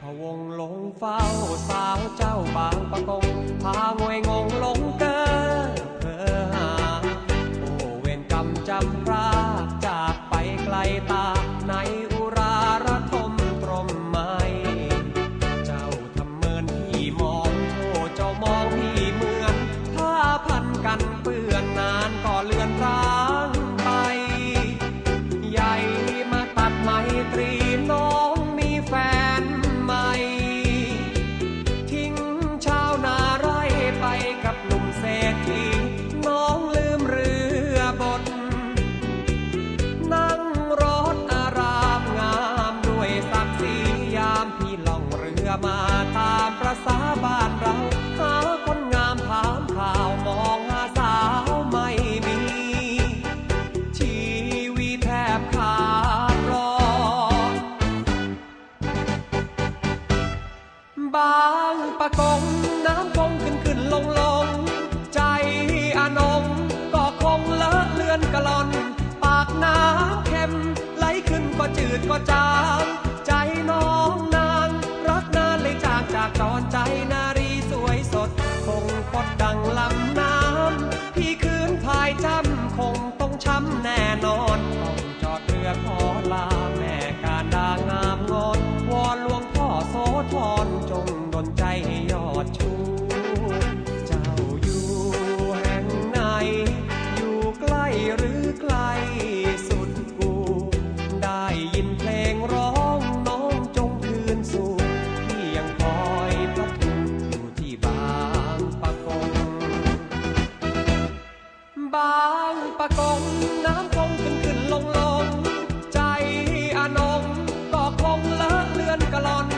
พวงลงเฝ้าสาวเจ้าบางประกงพางวยงงหลงเกอเพอหา โอเวรกรรมจำพรากจากไปไกลตาใน บางปะกงน้ำคงขึ้นขึ้นลงลง ใจอานงก็คงเลอะเลือนกะลอน ปากน้ำเค็มไหลขึ้นก็จืดก็จางใจน้องนางรักนานเลยจากจากจรใจนารีสวยสด คงพดดังลำน้ำางปะกงน้ำคงขึ้นขึ้นลงลงใจอานงก็คงเลอะเลือนกะลอน